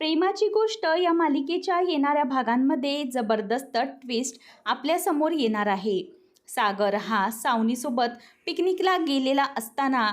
प्रेमाची गोष्ट या मालिकेच्या येणाऱ्या भागांमध्ये जबरदस्त ट्विस्ट आपल्यासमोर येणार आहे. सागर हा सावनीसोबत पिकनिकला गेलेला असताना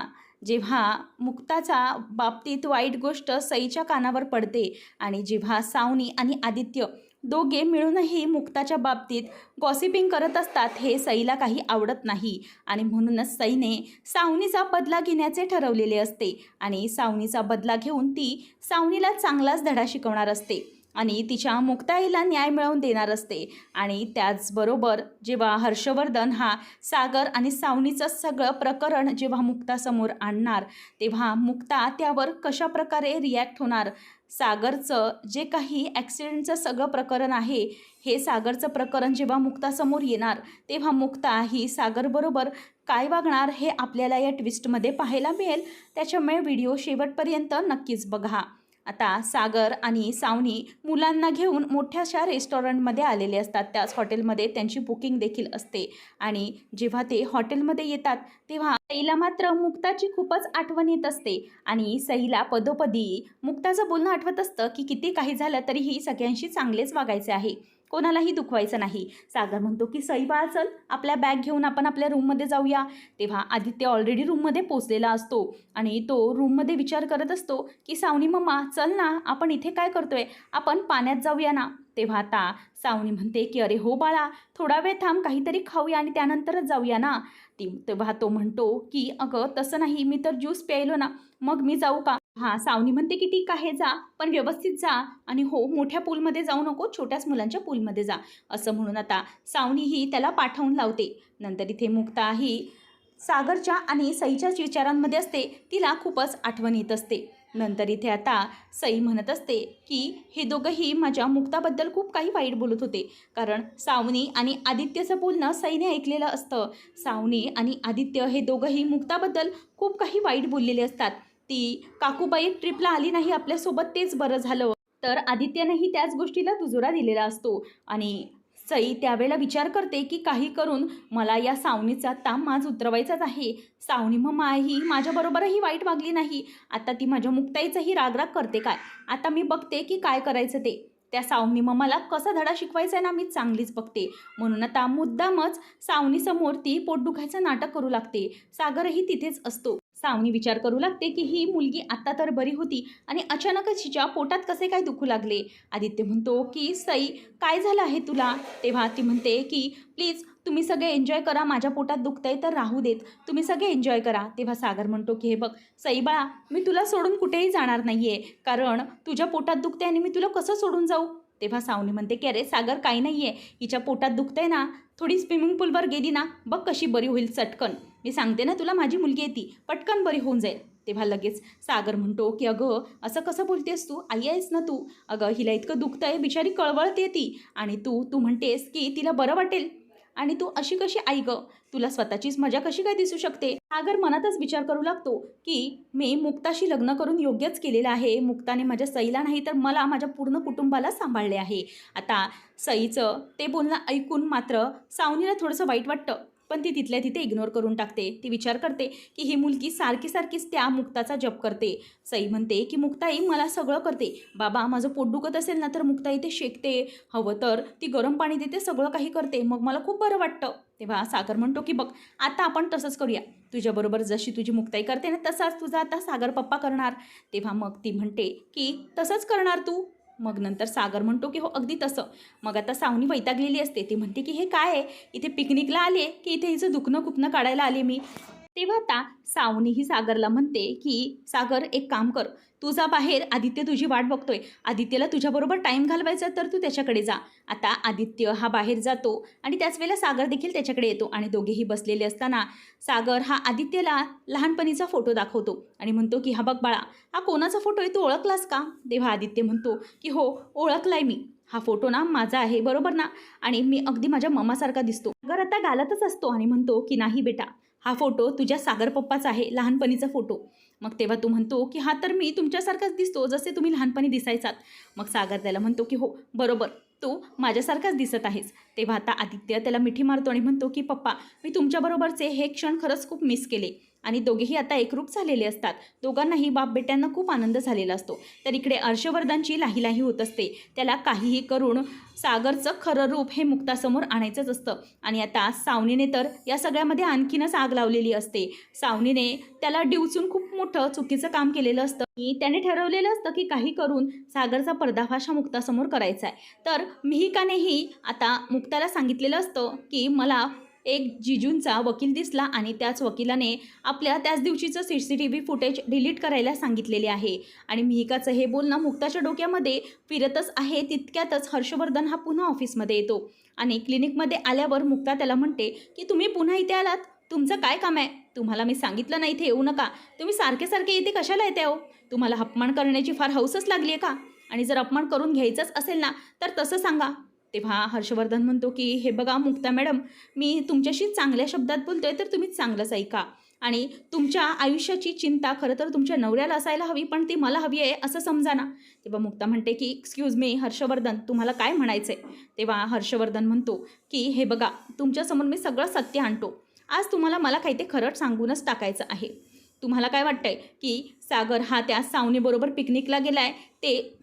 जेव्हा मुक्ताचा बाबतीत वाईट गोष्ट सईच्या कानावर पडते आणि जेव्हा सावनी आणि आदित्य दोघे मिळूनही मुक्ताच्या बाबतीत गॉसिपिंग करत असतात हे सईला काही आवडत नाही. आणि म्हणूनच सईने सावनीचा बदला घेण्याचे ठरवलेले असते आणि सावनीचा बदला घेऊन ती सावनीला चांगलाच धडा शिकवणार असते आणि तिच्या मुक्ताईला न्याय मिळवून देणार असते. आणि त्याचबरोबर जेव्हा हर्षवर्धन हा सागर आणि सावनीचं सगळं प्रकरण जेव्हा मुक्तासमोर आणणार तेव्हा मुक्ता त्यावर कशा प्रकारे रिॲक्ट होणार सागरचं जे काही ॲक्सिडेंटचं सगळं प्रकरण आहे हे सागरचं प्रकरण जेव्हा मुक्तासमोर येणार तेव्हा मुक्ता ही सागरबरोबर काय वागणार हे आपल्याला या ट्विस्टमध्ये पाहायला मिळेल. त्याच्यामुळे व्हिडिओ शेवटपर्यंत नक्कीच बघा. आता सागर आणि सावनी मुलांना घेऊन मोठ्याशा रेस्टॉरंटमध्ये आलेले असतात. त्याच हॉटेलमध्ये त्यांची बुकिंग देखील असते. आणि जेव्हा ते हॉटेलमध्ये येतात तेव्हा सईला मात्र मुक्ताची खूपच आठवण येत असते. आणि सईला पदोपदी मुक्ताचं बोलणं आठवत असतं की किती काही झालं तरीही सगळ्यांशी चांगलेच वागायचे आहे. कोणालाही दुखवायचं नाही. सागर म्हणतो की सई बाळा चल आपल्या बॅग घेऊन आपण आपल्या रूममध्ये जाऊया. तेव्हा आदित्य ऑलरेडी रूममध्ये पोचलेला असतो आणि तो रूममध्ये विचार करत असतो की सावनी मम्मा चल ना आपण इथे काय करतोय? आपण पाण्यात जाऊया ना. तेव्हा आता सावनी म्हणते की अरे हो बाळा थोडा वेळ थांब काहीतरी खाऊया आणि त्यानंतरच जाऊया ना. ती तेव्हा तो म्हणतो की अगं तसं नाही मी तर ज्यूस प्यायलो ना मग मी जाऊ का? हां सावनी म्हणते की ठीक आहे जा पण व्यवस्थित जा आणि हो मोठ्या पूलमध्ये जाऊ नको छोट्याच मुलांच्या पूलमध्ये जा असं म्हणून आता सावनी ही त्याला पाठवून लावते. नंतर इथे मुक्ता ही सागरच्या आणि सईच्याच विचारांमध्ये असते तिला खूपच आठवण येत असते. नंतर इथे आता सई म्हणत असते की हे दोघंही माझ्या मुक्ताबद्दल खूप काही वाईट बोलत होते. कारण सावनी आणि आदित्यचं बोलणं सईने ऐकलेलं असतं. सावनी आणि आदित्य हे दोघंही मुक्ताबद्दल खूप काही वाईट बोललेले असतात. ती काकूबाई ट्रिपला आली नाही आपल्यासोबत तेच बरं झालं. तर आदित्यनंही त्याच गोष्टीला दुजोरा दिलेला असतो. आणि सई त्यावेळेला विचार करते की काही करून मला या सावनीचा ताम माज उतरवायचाच आहे. सावनी मम्मा ही माझ्याबरोबरही वाईट वागली नाही. आता ती माझ्या मुक्ताईचाही रागराग करते काय? आता मी बघते की काय करायचं ते. त्या सावनी मम्माला कसा धडा शिकवायचा आहे ना मी चांगलीच बघते. म्हणून आता मुद्दामच सावनीसमोर ती पोटदुखायचं नाटक करू लागते. सागरही तिथेच असतो. सावनी विचार करू लागते की ही मुलगी आत्ता तर बरी होती आणि अचानकच हिच्या पोटात कसे काय दुखू लागले. आदित्य म्हणतो की सई काय झालं आहे तुला? तेव्हा ती म्हणते की प्लीज तुम्ही सगळे एन्जॉय करा माझ्या पोटात दुखतंय तर राहू देत. तुम्ही सगळे एन्जॉय करा. तेव्हा सागर म्हणतो की हे बघ सई बाळा मी तुला सोडून कुठेही जाणार नाही आहे कारण तुझ्या पोटात दुखते आणि मी तुला कसं सोडून जाऊ? तेव्हा सावनी म्हणते की अरे सागर काही नाही आहे हिच्या पोटात दुखतंय ना थोडी स्विमिंग पूलवर गेली ना बघ कशी बरी होईल चटकन. मी सांगते ना तुला माझी मुलगी आहे ती पटकन बरी होऊन जाईल. तेव्हा लगेच सागर म्हणतो की अगं असं कसं बोलतेस तू? आई आहेस ना तू. अगं हिला इतकं दुखतं आहे बिचारी कळवळते ती. आणि तू तू म्हणतेस की तिला बरं वाटेल. आणि तू अशी कशी आई गं? तुला स्वतःचीच मजा कशी काय दिसू शकते? सागर मनातच विचार करू लागतो की मी मुक्ताशी लग्न करून योग्यच केलेलं आहे. मुक्ताने माझ्या सईला नाही तर मला माझ्या पूर्ण कुटुंबाला सांभाळले आहे. आता सईचं ते बोलणं ऐकून मात्र सावनीला थोडंसं वाईट वाटतं. पण ती तिथल्या तिथे इग्नोर करून टाकते. ती विचार करते की ही मुलगी सारखी सारखीच त्या मुक्ताचा जप करते. सई म्हणते की मुक्ताई मला सगळं करते. बाबा माझं पोट दुखत असेल ना तर मुक्ताई ते शेकते. हवं तर ती गरम पाणी देते सगळं काही करते. मग मला खूप बरं वाटतं. तेव्हा सागर म्हणतो की बघ आता आपण तसंच करूया. तुझ्याबरोबर जशी तुझी मुक्ताई करते ना तसाच तुझा आता सागर पप्पा करणार. तेव्हा मग ती म्हणते की तसंच करणार तू. मग नंतर सागर म्हणतो की हो अगदी तसं. मग आता सावनी वैतागलेली असते. ती म्हणते की हे काय आहे? इथे पिकनिकला आले की इथे हिचं दुखणं खुपणं काढायला आले मी? तेव्हा आता सावनी ही सागरला म्हणते की सागर एक काम कर. तुझा बाहेर. आदित्य तुझी वाट बघतोय. आदित्यला तुझ्याबरोबर टाईम घालवायचा तर तू त्याच्याकडे जा. आता आदित्य हा बाहेर जातो आणि त्याच वेळेला सागर देखील त्याच्याकडे येतो आणि दोघेही बसलेले असताना सागर हा आदित्यला लहानपणीचा फोटो दाखवतो आणि म्हणतो की हा बघ बाळा हा कोणाचा फोटो आहे? तू ओळखलास का? तेव्हा आदित्य म्हणतो की हो ओळखलाय मी. हा फोटो ना माझा आहे बरोबर ना? आणि मी अगदी माझ्या ममासारखा दिसतो. सागर आता घालतच असतो आणि म्हणतो की नाही बेटा हा फोटो तुझ्या सागर पप्पाचा आहे लहानपणीचा फोटो. मग तेव्हा तू म्हणतो की हा तर मी तुमच्यासारखाच दिसतो जसे तुम्ही लहानपणी दिसायचात. मग सागर त्याला म्हणतो की हो बरोबर तू माझ्यासारखाच दिसत आहेस. तेव्हा आता आदित्य त्याला मिठी मारतो आणि म्हणतो की पप्पा मी तुमच्याबरोबरचे हे क्षण खरंच खूप मिस केले. आणि दोघेही आता एकरूप झालेले असतात. दोघांनाही बाप बेट्यांना खूप आनंद झालेला असतो. तर इकडे हर्षवर्धनची लाही लाही होत असते. त्याला काहीही करून सागरचं खरं रूप हे मुक्तासमोर आणायचंच असतं. आणि आता सावनीने तर या सगळ्यामध्ये आणखीनच आग लावलेली असते. सावनीने त्याला डिवचून खूप मोठं चुकीचं काम केलेलं असतं. की त्याने ठरवलेलं असतं की काही करून सागरचा पर्दाफाश हा मुक्तासमोर करायचा आहे तर मिहिकानेही आता मुक्ताला सांगितलेलं असतं की मला एक जिजूंचा वकील दिसला आणि त्याच वकिलाने आपल्या त्याच दिवशीचं C C T V footage delete करायला सांगितलेले आहे. आणि मिहिकाचं हे बोलणं मुक्ताच्या डोक्यामध्ये फिरतच आहे तितक्यातच हर्षवर्धन हा पुन्हा ऑफिसमध्ये येतो. आणि क्लिनिकमध्ये आल्यावर मुक्ता त्याला म्हणते की तुम्ही पुन्हा इथे आलात? तुमचं काय काम आहे? तुम्हाला मी सांगितलं नाही इथे येऊ नका. तुम्ही सारखे सारखे इथे कशाला येते हो तुम्हाला अपमान करण्याची फार हौसच लागली आहे का? आणि जर अपमान करून घ्यायचंच असेल ना तर तसं सांगा. तेव्हा हर्षवर्धन म्हणतो की हे बघा मुक्ता मॅडम मी तुमच्याशी चांगल्या शब्दात बोलतोय तर तुम्ही चांगलंच ऐका. आणि तुमच्या आयुष्याची चिंता खरं तर तुमच्या नवऱ्याला असायला हवी पण ती मला हवी आहे असं समजा ना तेव्हा मुक्ता म्हणते की एक्सक्यूज मी हर्षवर्धन तुम्हाला काय म्हणायचं आहे तेव्हा हर्षवर्धन म्हणतो की हे बघा तुमच्यासमोर मी सगळं सत्य आणतो. आज तुम्हाला मला काही ते खरं सांगूनच टाकायचं आहे. तुम्हाला काय वाटतंय की सागर हा त्या सावनीबरोबर पिकनिकला गेला आहे ते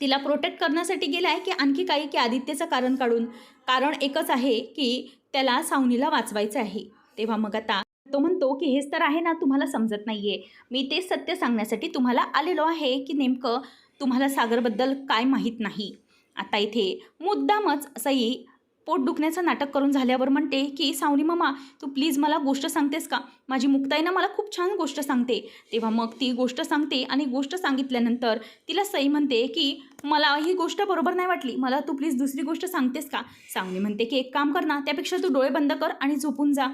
तिला प्रोटेक्ट करण्यासाठी गेला आहे की आणखी काही की आदित्यचं कारण काढून? कारण एकच आहे की त्याला सावनीला वाचवायचं आहे. तेव्हा मग आता तो म्हणतो की हेच तर आहे ना तुम्हाला समजत नाही आहे मी ते सत्य सांगण्यासाठी तुम्हाला आलेलो आहे की नेमकं तुम्हाला सागरबद्दल काय माहीत नाही. आता इथे मुद्दामच सई पोट दुखण्याचं नाटक करून झाल्यावर म्हणते की सावनी मामा तू प्लीज मला गोष्ट सांगतेस का? माझी मुक्ताईनं मला खूप छान गोष्ट सांगते. तेव्हा मग ती गोष्ट सांगते आणि गोष्ट सांगितल्यानंतर तिला सई म्हणते की मला ही गोष्ट बरोबर नाही वाटली. मला तू प्लीज दुसरी गोष्ट सांगतेस का? सावनी म्हणते की एक काम कर ना त्यापेक्षा तू डोळे बंद कर आणि झोपून जा.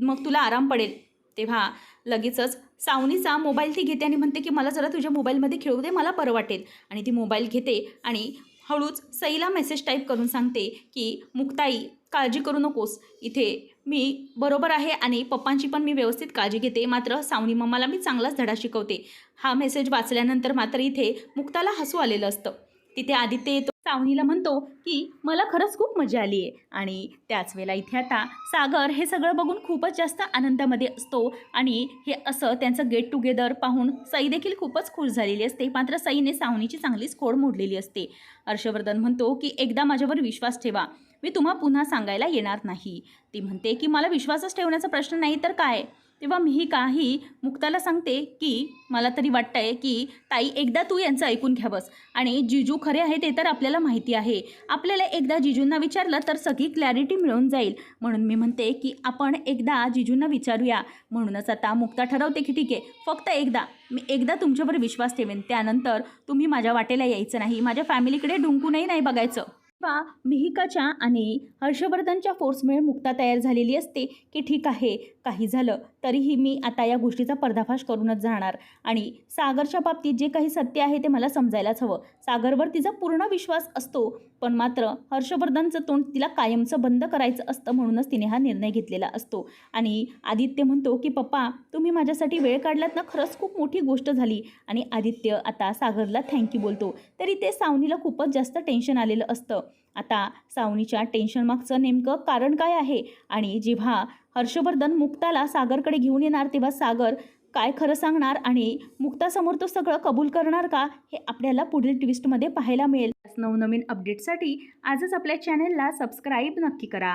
मग तुला आराम पडेल. तेव्हा लगेचच सावनीचा मोबाईल ती घेते आणि म्हणते की मला जरा तुझ्या मोबाईलमध्ये खेळू दे मला बरं वाटेल. आणि ती मोबाईल घेते आणि हळूच सईला मेसेज टाईप करून सांगते की मुक्ताई काळजी करू नकोस. इथे मी बरोबर आहे आणि पप्पांची पण मी व्यवस्थित काळजी घेते. मात्र सावनी मम्माला मी चांगलाच धडा शिकवते. हा मेसेज वाचल्यानंतर मात्र इथे मुक्ताला हसू आलेलं असतं. तिथे आदित्य येतो. सावनीला म्हणतो की मला खरंच खूप मजा आली आहे आणि त्याच वेळेला इथे आता सागर हे सगळं बघून खूपच जास्त आनंदामध्ये असतो आणि हे असं त्यांचं गेट टुगेदर पाहून सई देखील खूपच खुश झालेली असते. मात्र सईने सावनीची चांगलीच खोड मोडलेली असते. हर्षवर्धन म्हणतो की एकदा माझ्यावर विश्वास ठेवा. मी तुम्हा पुन्हा सांगायला येणार नाही. ती म्हणते की मला विश्वासच ठेवण्याचा प्रश्न नाही तर काय? तेव्हा मीही काही मुक्ताला सांगते की मला तरी वाटतंय की ताई एकदा तू यांचं ऐकून घ्यावंस आणि जिजू खरे आहे ते तर आपल्याला माहिती आहे. आपल्याला एकदा जिजूंना विचारलं तर सगळी क्लॅरिटी मिळून जाईल. म्हणून मी म्हणते की आपण एकदा जिजूंना विचारूया. म्हणूनच आता मुक्ता ठरवते की ठीक आहे. फक्त एकदा. मी एकदा तुमच्यावर विश्वास ठेवेन. त्यानंतर तुम्ही माझ्या वाटेला यायचं नाही. माझ्या फॅमिलीकडे डुंकूनही नाही बघायचं. किंवा मिहिकाच्या आणि हर्षवर्धनच्या फोर्समुळे मुक्ता तयार झालेली असते की ठीक आहे. काही झालं तरीही मी आता या गोष्टीचा पर्दाफाश करूनच जाणार. आणि सागरच्या बाबतीत जे काही सत्य आहे ते मला समजायलाच हवं. सागरवर तिचा पूर्ण विश्वास असतो पण मात्र हर्षवर्धनचं तोंड तिला कायमचं बंद करायचं असतं म्हणूनच तिने हा निर्णय घेतलेला असतो. आणि आदित्य म्हणतो की पप्पा तुम्ही माझ्यासाठी वेळ काढलात ना खरंच खूप मोठी गोष्ट झाली. आणि आदित्य आता सागरला थँक्यू बोलतो. तरी ते सावनीला खूपच जास्त टेन्शन आलेलं असतं. आता सावनीच्या टेन्शन मागचं नेमकं कारण काय आहे? आणि जेव्हा हर्षवर्धन मुक्ताला सागरकडे घेऊन येणार तेव्हा सागर काय खरं सांगणार आणि मुक्तासमोर तो सगळं कबूल करणार का? हे आपल्याला पुढील ट्विस्टमध्ये पाहायला मिळेल. नवनवीन अपडेटसाठी आजच आपल्या चॅनेलला सबस्क्राईब नक्की करा.